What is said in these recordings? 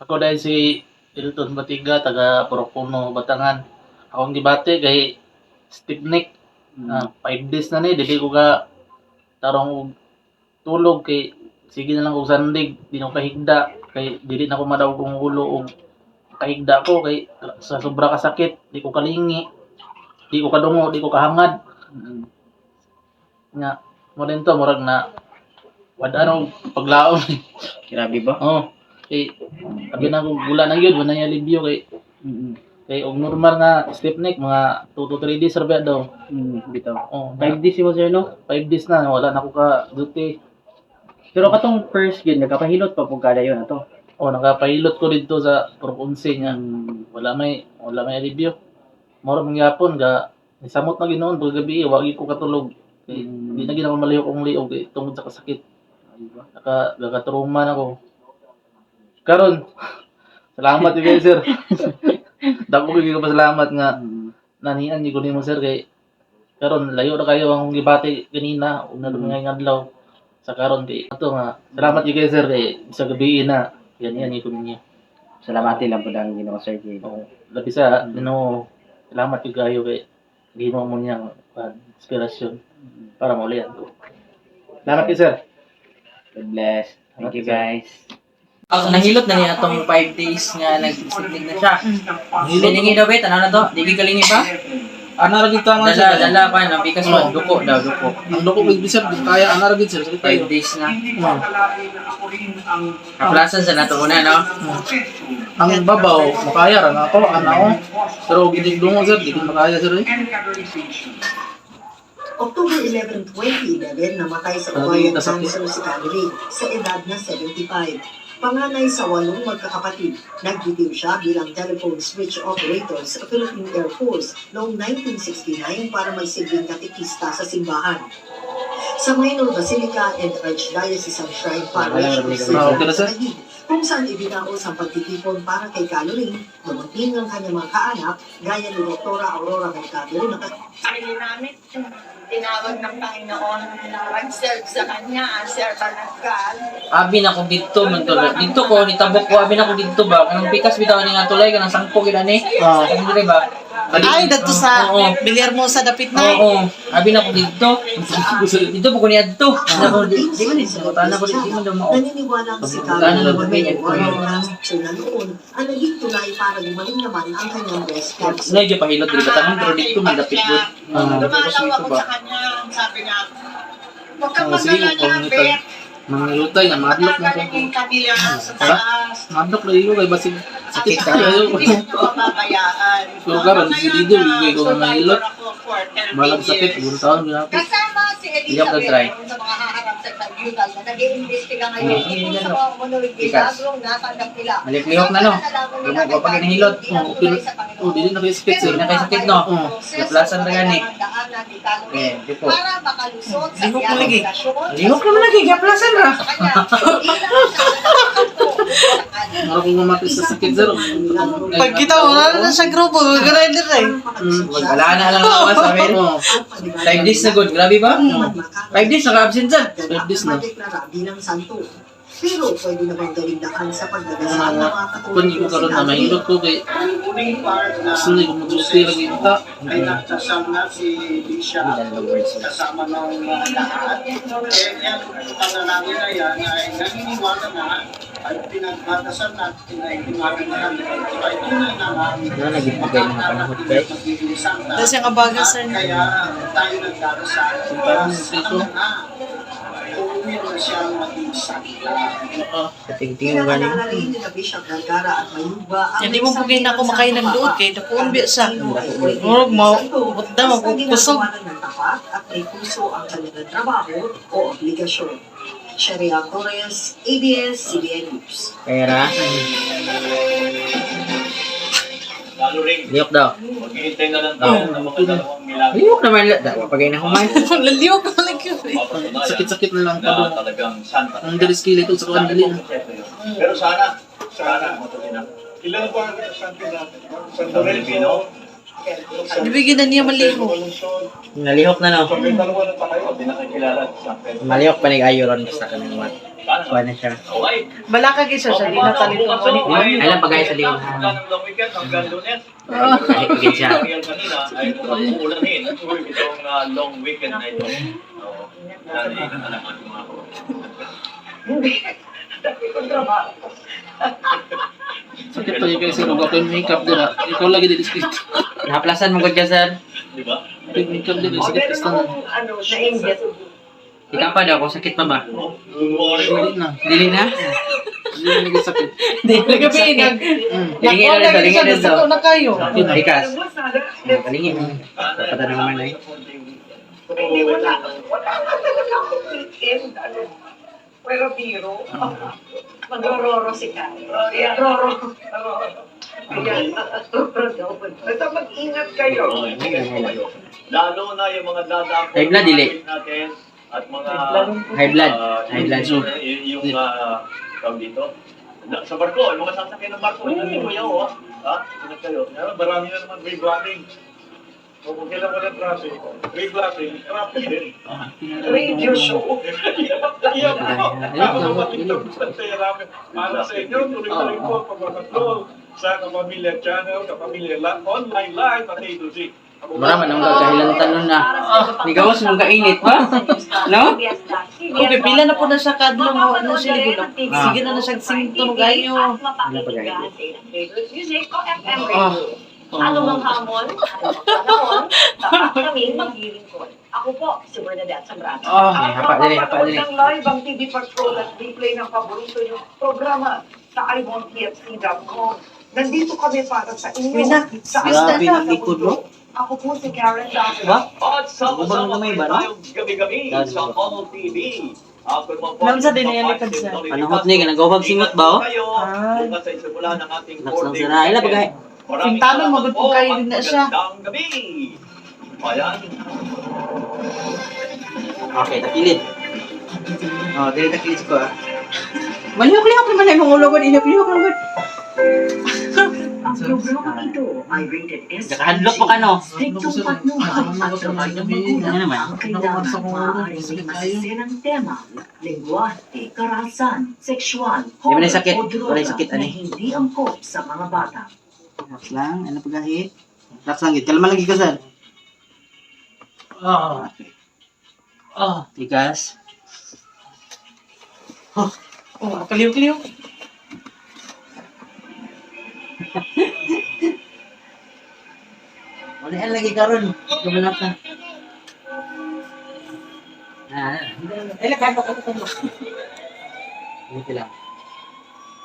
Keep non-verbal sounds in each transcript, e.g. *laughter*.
Ako dahil si Hilton Batiga, taga Poropuno, Batangan. Akong gibate kay stiff neck. Ah, five days na ni, dili ko ka tarong og tulog kay sige na lang kog sandig, di na ko kahigda kay dili na ko madaw kong ulo og kahigda ko kay sa sobra ka sakit, di ko kalingi, di ko kadungo, di ko kahangad. Nga, mo din to, murag na wala na og paglaom. Grabe ba? Oo. Kay abi na kung gula na yun, wala niya libyo kay kay og normal nga stiff neck mga 2 to 3 days ba daw. Mm, bitaw. Oh, 5 days mo sir no? 5 days na wala na ko ka duty. Pero katong first yun, nagkapahilot pa pug kada yun ato. Oh, nakapahilot ko dito sa Province nga Mm, wala may wala may alibyo. Mura man gyapon ga nisamot na ginoon pag gabi wagi ko katulog. Kay Mm. di na ginaw malayo kong liog kay tungod sa kasakit. Naka gagatruma na ko. Karon salamat yung sir. *laughs* Dako ko gyud pasalamat nga mm, nanian ni ko nimo sir kay karon layo na kayo ang gibati ganina una mm. nga adlaw sa karon kay ato nga salamat gyud kay sir kay sa gabi na yan yan ko ninyo. Salamati lang po ang ginawa sir Jay. Oo. Labi sa no salamat gyud kayo kay gimo mo niya uh, inspirasyon para maulian ko. Salamat kay sir. God bless. Thank you guys. Ang nahilot na niya itong 5 days nga nag-siplig na siya. Diningi daw bet, ano na to? Di kalingi pa? Ana ra gyud ka nga Dala, dala pa na bikas mo, duko daw, duko. Ang loko gyud sir kaya ana ra gyud sir. 5 days na. Kaplasan sa nato una, no? Ang babaw makaya ra nga ako ana ko. Pero gidig dungo sir di ko makaya sir. eh. October 11, 2011, namatay sa ovarian cancer si Camille sa edad na 75. Panganay sa walong magkakapatid, nagbitiw siya bilang telephone switch operator sa Philippine Air Force noong 1969 para magsilbing katikista sa simbahan. Sa Minor Basilica and Archdiocesan Shrine Parish Kung saan ibinaos ang pagtitipon para kay Caloring, dumating ang kanyang mga kaanak, gaya ni Dr. Aurora Mercado na sarili namin, tinawag ng Panginoon na mag-serve sa Kanya, serve Banaggal. Abi na ko dito man to. Dito ko nitabok ko abi na ko dito ba. Kanang pikas bitaw ni nga tulay kanang sangpo gid ani. Ah. Ano dire ba? Ay, dato sa Oo. bilyar mo sa dapit na. Oo. Abi na ko dito. Dito po ko ni adto. Na ko di di man ni na ko di man daw mao. Naniniwalang si Carlo na na kami, warrior yan. cancer na noon ang naging tulay para gumaling naman ang kanyang breast cancer. Nay pa hilot diri batangan pero dito man dapit gud. Ah. Dumalaw ako sa Kanya, sabi niya, huwag kang Oh, sige, mag-alala, Bet. Mangilutay na madlok na ko. Sa. Madlok na iyo kay basig sakit ka saka, kayo. Hindi ko *laughs* pababayaan. So, karon, si Lido, bigay ko ng ako 13 Malang sakit, buong taon ginako. Kasama si Iyok na try. Tribunal na nag-iimbestiga ngayon Hmm. tungkol sa mga monoid Ikas. milagrong natanggap nila. Maliklihok na, no? Gumagawa pa kayo ng hilot. Oh, pero, oh, dili na kayo sakit sir. Hindi na kayo sakit, no? Oo. Naplasan na gani. Eh, di po. Para makalusot sa lagi. realisasyon. Lihok naman lagi gaplasan ra. Sa kanya, hindi lang siya *laughs* Mara kong mamatay sa sakit sir. Pag kita mo, na sa grupo, magkakaroon din rin. Wala na lang ako sa amin. Oo. Five days na good, grabe ba? Five days naka-absent sir. Five days na. Bilang santo. Pero pwede naman galindakan sa pagdadasal ng mga kung hindi ko karoon na mahilot ko kay na ko magsulti lagi ita. ay nagsasama si Bisha kasama ng lahat. Eh, yan, panalangin na yan ay naniniwala na ay pinagbatasan natin ay pinagandaan ay tunay na nga Wala nagbibigay ng panahon, guys. Tapos yung abaga, sir. Kaya tayo nagdarasal. Sana dito. na uuwi na siyang maging sakta. Katingting ba Pinaalala rin ni na Bishop Vergara at Mayuba ang Hindi mo isang pugin ako makain ng doon kay nakumbya sa. Murag mo, butda mo, kusog. at may puso ang kanilang trabaho o obligasyon. Sharia Torres, ABS-CBN News. Pera. Liyok daw. Maghihintay na lang tayo na makadalawang milagro. Liyok naman. Dawa pagay na humay. Laliw *laughs* ko lang yun. Sakit-sakit na lang pa na talagang santa. Ang diriskili ito sa kanila. Pero sana, sana, Ilan po ang sante natin? Santo Filipino, Bibigyan na niya maliho. Nalihok na no. Hindi sa. Malihok pa ni ayo ron basta kanang mat. Kuha na siya. Balakag isa siya, di natalito mo ni Alam pa guys sa lunes. Kahit siya. Long weekend na ito. Ko. Sakit pa yung kasi kung ako yung makeup dira. Ikaw lagi din sakit. Naplasan mo gud ka sir. Di ba? Makeup din sakit kasi na. ano, na-inject. Ikaw pa daw kung sakit pa ba? Dili na. Dili na. Dili na sakit. Dili Gabi, nag... Mm. Lingin na rin, lingin na rin. Nakuha na kayo. Ikas. Kalingin. Patata na naman eh. Hindi, wala. Wala ka talaga. Ano, pero biro. Mag-roro si Kay. Roro. *laughs* Ayan. Basta mag-ingat kayo. Lalo na yung mga dadako High blood, dili. natin at mga High blood. ah, High blood. yung, yung, yung ah, tawag dito na- sa barko, yung mga sasakyan ng barko, yun yung kuya oh, ha? Ingat kayo. Pero marami na naman reblocking. So kung kailan wala traffic, reblocking, traffic din. Radio show. *laughs* Iyak. Ako matindog sa therapy. Para sa inyo, tuloy-tuloy po ang pagpapatrol sa Kapamilya Channel, Kapamilya Online Live at A to Z. Ako Mara man ang kakahilantan nun na. Ni gawas mong kainit ba? *laughs* No? Kung pipila na po na siya kadlong mo, ano siya ligo na. Sige na na siya singto kayo. Ano pa guys? Ah. Ano mang hamon? Ano mang panahon? Dapat kami maglilingkod. Ako po, si Bernadette Zambrano. Oh, hapa dili, hapa dili. Ang live ang TV Patrol at replay ng paborito niyong programa sa iwantfc.com. Nandito kami para sa inyo. Uy, nak, sa grabe, Astana likod mo. Ako po si Karen Dawson. Ba? At sama-sama Ubang na may pa rin ba, no? tayong gabi-gabi sa All TV. Ako naman po, Ma'am, sa din yan, papansin likod siya. Panahot ni, nagawag singot ba, oh? Kayo, Ah. ng ng boarding sira. Ila bagay. Maraming Sintanon, salamat magod po po kayo din na siya. magandang gabi. Ayan. Okay, takilid. Oh, dili takilid ko ah. Malihok-lihok naman na yung mga ulo ko. Lihok-lihok naman. *laughs* Ang programa ito ay rated S. Nakahadlok pa ka no? Striktong patnuhan at gabay ng magulang. Ano? Ang kailangan maaaring may masisirang tema, lingwahe, karahasan, sexual, sakit? o droga na ani? hindi angkop sa mga bata. Relax lang. Ano pagahit? Relax lang. gid. Kalma lagi ka sir. Ah. Ah. Tigas. Oh, kaliw-kaliw. *laughs* Wala lagi karon. Gamanap na. Ah, eh, lakad ka ka ka. Buti lang.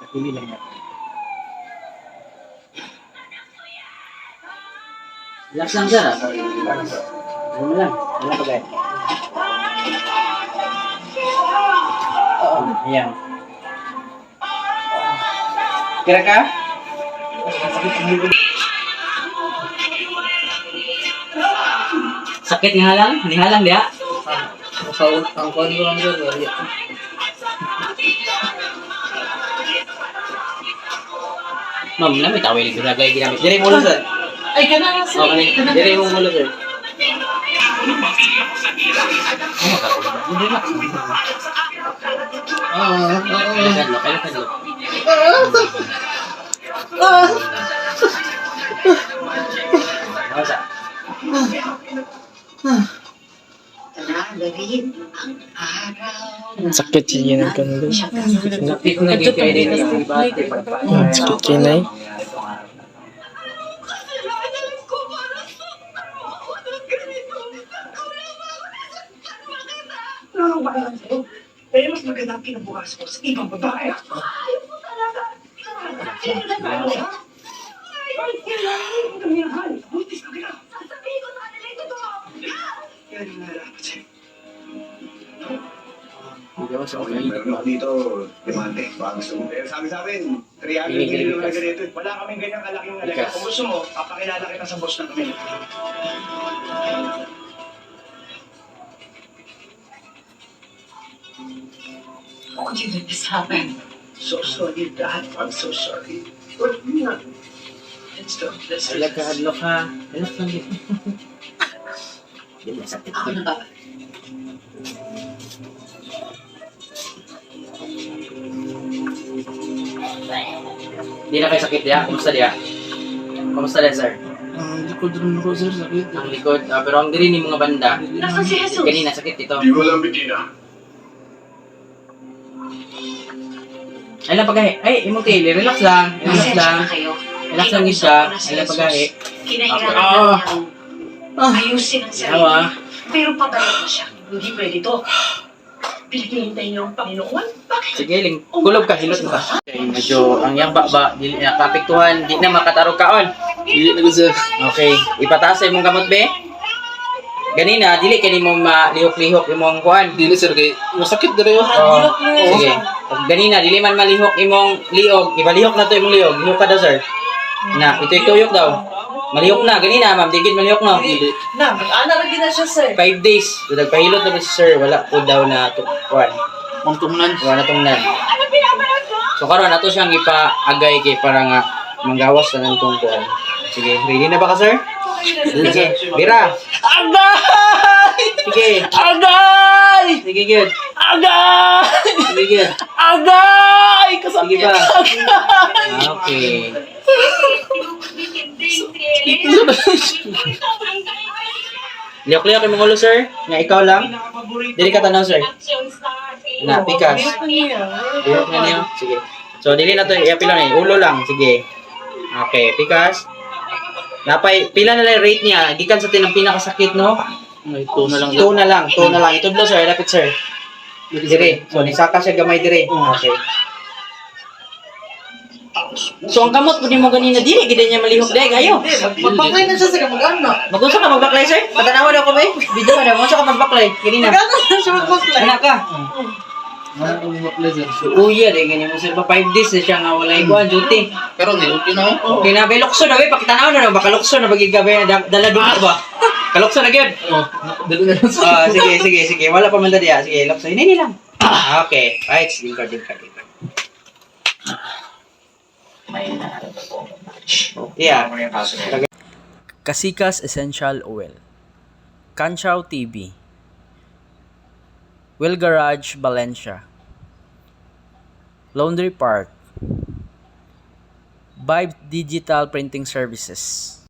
Takili lang yan. Relax lang sir. ah. Ano mo lang. Wala pa gaya. Oo, ayan. Kira ka? Sakit nga lang? Hindi nga lang, diya? Sa ang kuwan ko lang dyan. wala. Ma'am, lamit ako yung ginagay ginamit. Dire mo ulo, sir. Ay, ka na kanina. Dire mo ulo, sir. Ah. ah, Lakad lo, kaya lakad lo. Masa? Tanagawin ang araw. Sakit siya ng kando. Sakit ko naging kaya din yung iba. Sakit kinay. Ano ba yan sa'yo? Eh, mas maganda ang kinabukas mo sa ibang babae. Yan ang narapat sa'yo. Meron ako dito, demante, baka gusto mo. Eh, sabi sa amin, 300 Hindi, hindi, million na hindi. ganito. Wala kaming ganyang kalaking alaga. Bigas. Kung gusto mo, papakilala kita sa boss na kami. What did this happen? So sorry, Dad. I'm so sorry. But, Nina, Wala ka, hadlock ha. Relax lang *laughs* dito. Di ba sakit? Ako na ba? Di na kayo sakit diya? Kumusta diya? Kumusta diya, sir? Ang likod rin ako sir, sakit. Ang likod, ah, pero ang diri ni mga banda. Nasaan si Jesus? Kanina sakit ito. Di walang bitina. Ay lang pagahi. Ay, imong tili, relax lang. Relax lang. Relax lang siya. Ay lang pagahi. Kinailangan Ah. niyang Ah. ayusin ang sarili. Yawa. Pero pabalik na siya. Hindi pwede to. Pinaghihintay niyo ang Panginoon? Bakit? Sige, ling. Kulob ka, hilot mo ka. Okay, medyo ang yamba ba, di na kapiktuhan, di na makatarog kaon. Dili na sir. Okay, ipataas sa imong kamot be. Ganina, dili kani mo malihok-lihok imong kuan. Dili sir, kay masakit diri oh. Oo. Sige. Pag ganina, dili man malihok imong liog, ibalihok na to imong liog. Lihok ka daw, sir. Na, ito tuyok daw. Malihok na, ganina, ma'am, digid malihok na. Dili. Na, mag-ana lagi na siya, sir. Five days, so nagpahilot na ba si sir, wala po daw na to, kuan. Mong tumunan. Wala na tong nan. So karon ato siyang ipaagay kay para nga manggawas na ng tong kuan. Sige, ready na ba ka, sir? Sige, bira. Agay! Sige. Agay! Sige, good. Agay! Sige, good. Agay! Sige Kasakit. pa. Ah, Okay. Liyok-liyok yung mga ulo, sir. Nga ikaw lang. Dili ka tanaw, sir. Na, pikas. Liyok na niyo. Sige. So, dili na to. Iapil lang eh. Ulo lang. Sige. Okay, pikas. Napay, pila na lang rate niya. Gikan sa tinang pinakasakit, no? May two na lang. Two na lang. Two na lang. Ito daw, sir. Lapit, sir. Dire. So, nisaka siya gamay dire. Okay. So, ang kamot po mo ganina, dili, gida niya malihok dahil, ayo. Magpaklay na siya sa kamag-ana. Mag-unsa ka magbaklay, sir? Patanawan ako, ba? Video na, mag-unsa ka magbaklay. Ganina. Magana na siya magpaklay. Anak ka. Ano ang bakla sir? Uya, dahil ganyan mo, sir. Pa 5 days na siya nga wala ikuan, duty. Karon ni okay na oh. Okay na, bay, lukso na, bay. Pakitanaw na, no? baka lukso na, da- dala dito ba? Kalukso na, gyud. Oh, dali na. Ah, sige, sige, sige. Wala pa man diya. Sige, lukso. Hindi lang. Ah, okay. Right, din card, din card, din card. Yeah. Kasikas Essential Oil, Kanchaw TV, Will Garage Valencia, Laundry Park, Vibe Digital Printing Services.